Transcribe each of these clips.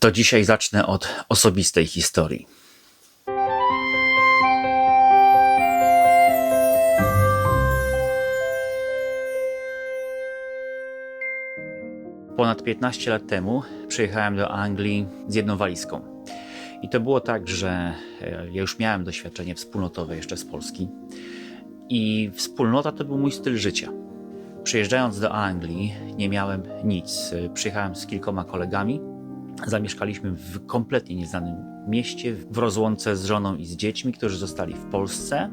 To dzisiaj zacznę od osobistej historii. Ponad 15 lat temu przyjechałem do Anglii z jedną walizką. I to było tak, że e, ja już miałem doświadczenie wspólnotowe jeszcze z Polski. I wspólnota to był mój styl życia. Przyjeżdżając do Anglii nie miałem nic. Przyjechałem z kilkoma kolegami. Zamieszkaliśmy w kompletnie nieznanym mieście, w rozłące z żoną i z dziećmi, którzy zostali w Polsce.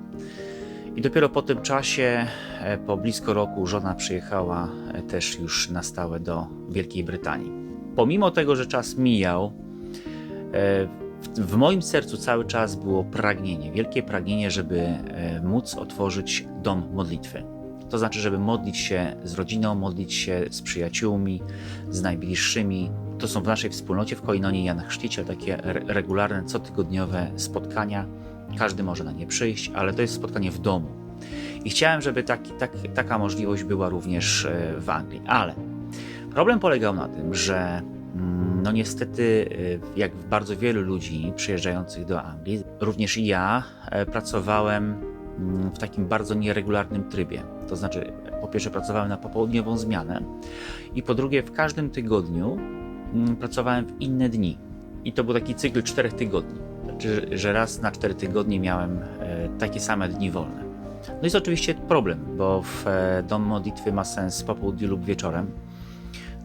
I dopiero po tym czasie, e, po blisko roku, żona przyjechała e, też już na stałe do Wielkiej Brytanii. Pomimo tego, że czas mijał, e, w- moim sercu cały czas było pragnienie, wielkie pragnienie, żeby móc otworzyć dom modlitwy. To znaczy, żeby modlić się z rodziną, modlić się z przyjaciółmi, z najbliższymi. To są w naszej wspólnocie w Koinonie Jan Chrzciciel takie re- regularne, cotygodniowe spotkania. Każdy może na nie przyjść, ale to jest spotkanie w domu. I chciałem, żeby taki, tak, taka możliwość była również e, w Anglii. Ale problem polegał na tym, że mm, no niestety, e, jak bardzo wielu ludzi przyjeżdżających do Anglii, również ja e, pracowałem mm, w takim bardzo nieregularnym trybie. To znaczy, po pierwsze, pracowałem na popołudniową zmianę, i po drugie, w każdym tygodniu pracowałem w inne dni. I to był taki cykl czterech tygodni. Znaczy, że raz na cztery tygodnie miałem e, takie same dni wolne. No jest oczywiście problem, bo w e, dom modlitwy ma sens po południu lub wieczorem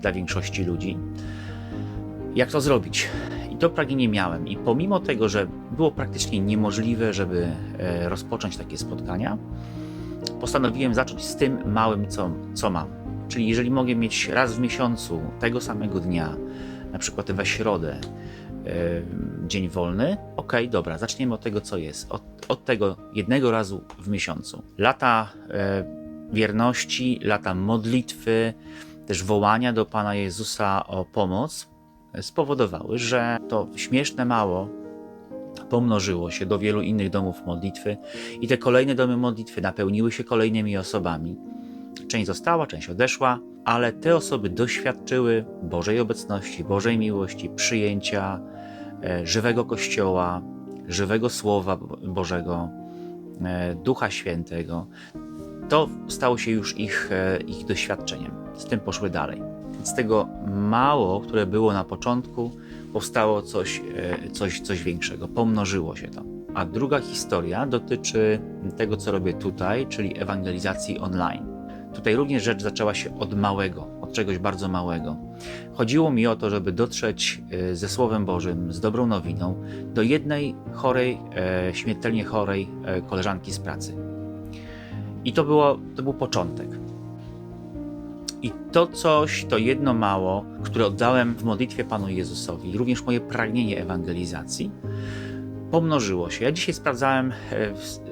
dla większości ludzi. Jak to zrobić? I to pragnienie miałem. I pomimo tego, że było praktycznie niemożliwe, żeby e, rozpocząć takie spotkania, postanowiłem zacząć z tym małym, co, co mam. Czyli jeżeli mogę mieć raz w miesiącu tego samego dnia, na przykład we środę, e, dzień wolny, okej, dobra, zaczniemy od tego, co jest. Od, od tego jednego razu w miesiącu. Lata e, wierności, lata modlitwy, też wołania do Pana Jezusa o pomoc spowodowały, że to śmieszne mało pomnożyło się do wielu innych domów modlitwy i te kolejne domy modlitwy napełniły się kolejnymi osobami. Część została, część odeszła, ale te osoby doświadczyły Bożej obecności, Bożej miłości, przyjęcia e, żywego Kościoła, żywego Słowa Bo- Bożego, e, Ducha Świętego. To stało się już ich, e, ich doświadczeniem. Z tym poszły dalej. Z tego mało, które było na początku, powstało coś, coś, coś większego. Pomnożyło się to. A druga historia dotyczy tego, co robię tutaj, czyli ewangelizacji online. Tutaj również rzecz zaczęła się od małego, od czegoś bardzo małego. Chodziło mi o to, żeby dotrzeć e, ze Słowem Bożym, z dobrą nowiną do jednej chorej, e, śmiertelnie chorej e, koleżanki z pracy. I to, było, to był początek. I to coś, to jedno mało, które oddałem w modlitwie Panu Jezusowi, również moje pragnienie ewangelizacji, pomnożyło się. Ja dzisiaj sprawdzałem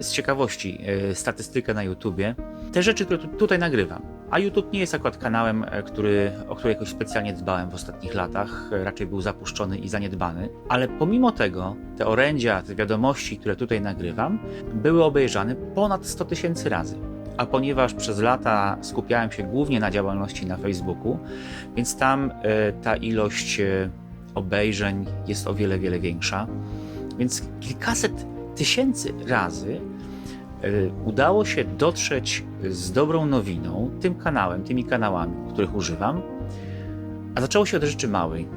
z- ciekawości statystykę na YouTubie. Te rzeczy, które tu, tutaj nagrywam. A YouTube nie jest akurat kanałem, e, który, o który jakoś specjalnie dbałem w ostatnich latach. e, Raczej był zapuszczony i zaniedbany. Ale pomimo tego, te orędzia, te wiadomości, które tutaj nagrywam, były obejrzane ponad 100 tysięcy razy. A ponieważ przez lata skupiałem się głównie na działalności na Facebooku, więc tam e, ta ilość obejrzeń jest o wiele, wiele większa. Więc kilkaset tysięcy razy udało się dotrzeć z dobrą nowiną tym kanałem, tymi kanałami, których używam, a zaczęło się od rzeczy małej.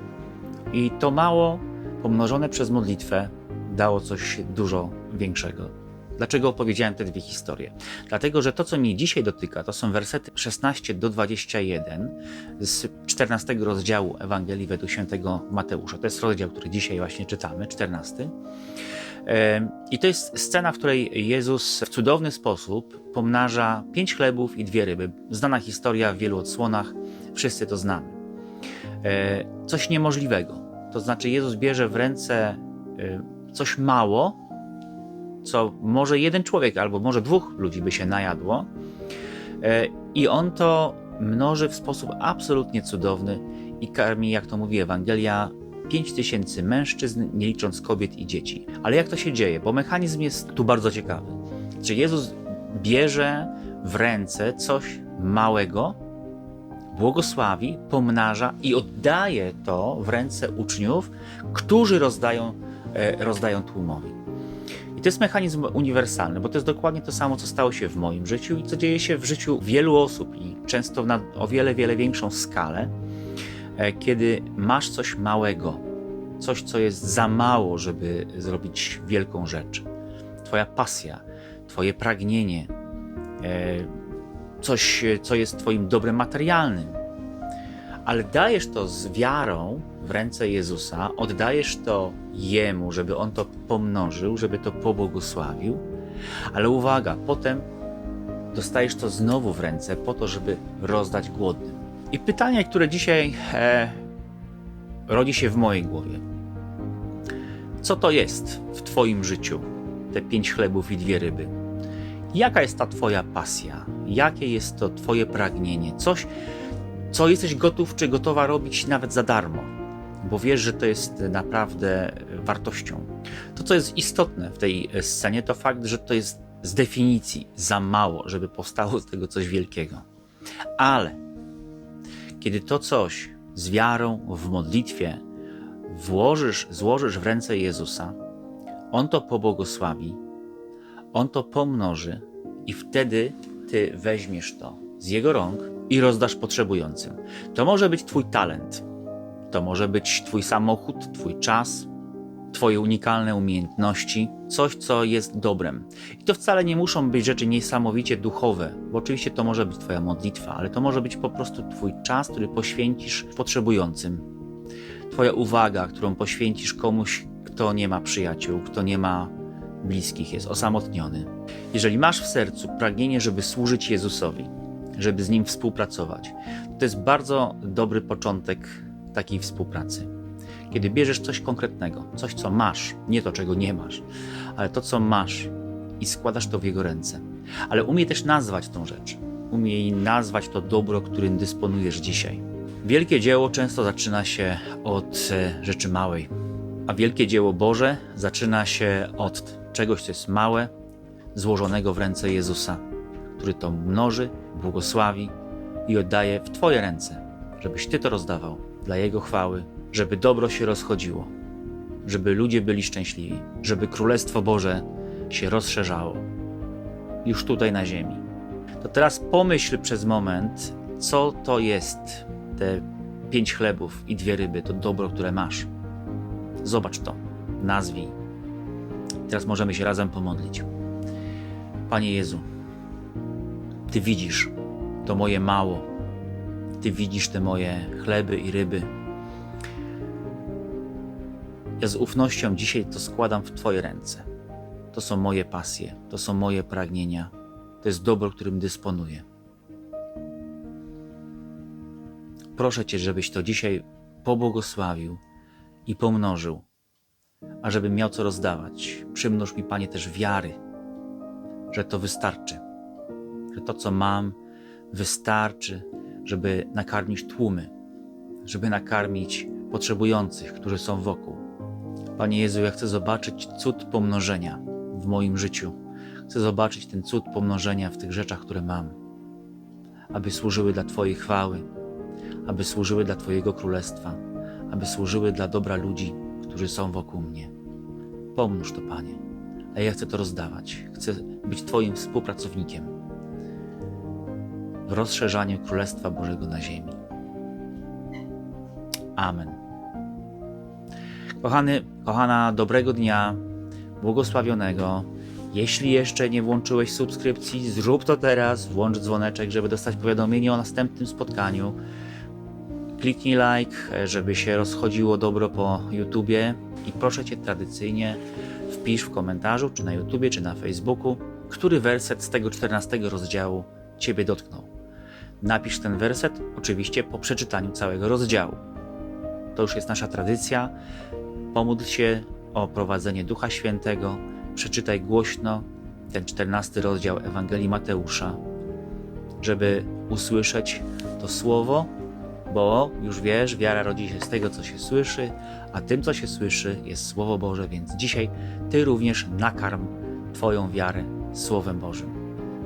I to mało pomnożone przez modlitwę dało coś dużo większego. Dlaczego opowiedziałem te dwie historie? Dlatego, że to, co mnie dzisiaj dotyka, to są wersety 16 do 21 z 14 rozdziału Ewangelii według świętego Mateusza. To jest rozdział, który dzisiaj właśnie czytamy, 14. I to jest scena, w której Jezus w cudowny sposób pomnaża pięć chlebów i dwie ryby. Znana historia w wielu odsłonach, wszyscy to znamy. E, Coś niemożliwego. To znaczy, Jezus bierze w ręce e, coś mało, co może jeden człowiek albo może dwóch ludzi by się najadło, e, i on to mnoży w sposób absolutnie cudowny i karmi, jak to mówi Ewangelia, 5 tysięcy mężczyzn, nie licząc kobiet i dzieci. Ale jak to się dzieje? Bo mechanizm jest tu bardzo ciekawy. Czy Jezus bierze w ręce coś małego, błogosławi, pomnaża i oddaje to w ręce uczniów, którzy rozdają, e, rozdają tłumowi. I to jest mechanizm uniwersalny, bo to jest dokładnie to samo, co stało się w moim życiu i co dzieje się w życiu wielu osób i często na o wiele, wiele większą skalę, kiedy masz coś małego, coś, co jest za mało, żeby zrobić wielką rzecz. Twoja pasja, Twoje pragnienie, e, coś, co jest Twoim dobrem materialnym. Ale dajesz to z wiarą w ręce Jezusa, oddajesz to Jemu, żeby On to pomnożył, żeby to pobłogosławił. Ale uwaga, potem dostajesz to znowu w ręce po to, żeby rozdać głodnym. I pytanie, które dzisiaj e, rodzi się w mojej głowie. Co to jest w Twoim życiu? Te pięć chlebów i dwie ryby. Jaka jest ta Twoja pasja? Jakie jest to Twoje pragnienie? Coś, co jesteś gotów czy gotowa robić nawet za darmo, bo wiesz, że to jest naprawdę wartością. To, co jest istotne w tej scenie, to fakt, że to jest z definicji za mało, żeby powstało z tego coś wielkiego. Ale kiedy to coś z wiarą w modlitwie włożysz, złożysz w ręce Jezusa, On to pobłogosławi, On to pomnoży i wtedy Ty weźmiesz to z Jego rąk i rozdasz potrzebującym. To może być Twój talent, to może być Twój samochód, Twój czas, Twoje unikalne umiejętności, coś, co jest dobrem. I to wcale nie muszą być rzeczy niesamowicie duchowe, bo oczywiście to może być Twoja modlitwa, ale to może być po prostu Twój czas, który poświęcisz potrzebującym. Twoja uwaga, którą poświęcisz komuś, kto nie ma przyjaciół, kto nie ma bliskich, jest osamotniony. Jeżeli masz w sercu pragnienie, żeby służyć Jezusowi, żeby z Nim współpracować, to jest bardzo dobry początek takiej współpracy. Kiedy bierzesz coś konkretnego, coś co masz, nie to czego nie masz, ale to co masz i składasz to w Jego ręce. Ale umie też nazwać tą rzecz. Umie nazwać to dobro, którym dysponujesz dzisiaj. Wielkie dzieło często zaczyna się od e, rzeczy małej, a wielkie dzieło Boże zaczyna się od czegoś, co jest małe, złożonego w ręce Jezusa, który to mnoży, błogosławi i oddaje w Twoje ręce, żebyś Ty to rozdawał dla Jego chwały, żeby dobro się rozchodziło, żeby ludzie byli szczęśliwi, żeby Królestwo Boże się rozszerzało już tutaj na ziemi. To teraz pomyśl przez moment, co to jest te pięć chlebów i dwie ryby, to dobro, które masz. Zobacz to, nazwij. Teraz możemy się razem pomodlić. Panie Jezu, Ty widzisz to moje mało. Ty widzisz te moje chleby i ryby. Ja z ufnością dzisiaj to składam w Twoje ręce. To są moje pasje, to są moje pragnienia, to jest dobro, którym dysponuję. Proszę Cię, żebyś to dzisiaj pobłogosławił i pomnożył, a żebym miał co rozdawać. Przymnóż mi, Panie, też wiary, że to wystarczy, że to, co mam, wystarczy, żeby nakarmić tłumy, żeby nakarmić potrzebujących, którzy są wokół. Panie Jezu, ja chcę zobaczyć cud pomnożenia w moim życiu. Chcę zobaczyć ten cud pomnożenia w tych rzeczach, które mam, aby służyły dla Twojej chwały, aby służyły dla Twojego królestwa, aby służyły dla dobra ludzi, którzy są wokół mnie. Pomnóż to, Panie, a ja chcę to rozdawać. Chcę być Twoim współpracownikiem w rozszerzaniu Królestwa Bożego na ziemi. Amen. Kochany, kochana, dobrego dnia, błogosławionego. Jeśli jeszcze nie włączyłeś subskrypcji, zrób to teraz, włącz dzwoneczek, żeby dostać powiadomienie o następnym spotkaniu. Kliknij like, żeby się rozchodziło dobro po YouTubie i proszę Cię tradycyjnie wpisz w komentarzu, czy na YouTubie, czy na Facebooku, który werset z tego 14 rozdziału Ciebie dotknął. Napisz ten werset oczywiście po przeczytaniu całego rozdziału. To już jest nasza tradycja. Pomódl się o prowadzenie Ducha Świętego. Przeczytaj głośno ten 14 rozdział Ewangelii Mateusza, żeby usłyszeć to słowo, bo już wiesz, wiara rodzi się z tego, co się słyszy, a tym, co się słyszy, jest Słowo Boże, więc dzisiaj Ty również nakarm Twoją wiarę Słowem Bożym.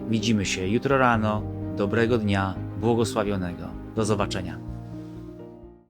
Widzimy się jutro rano. Dobrego dnia, błogosławionego. Do zobaczenia.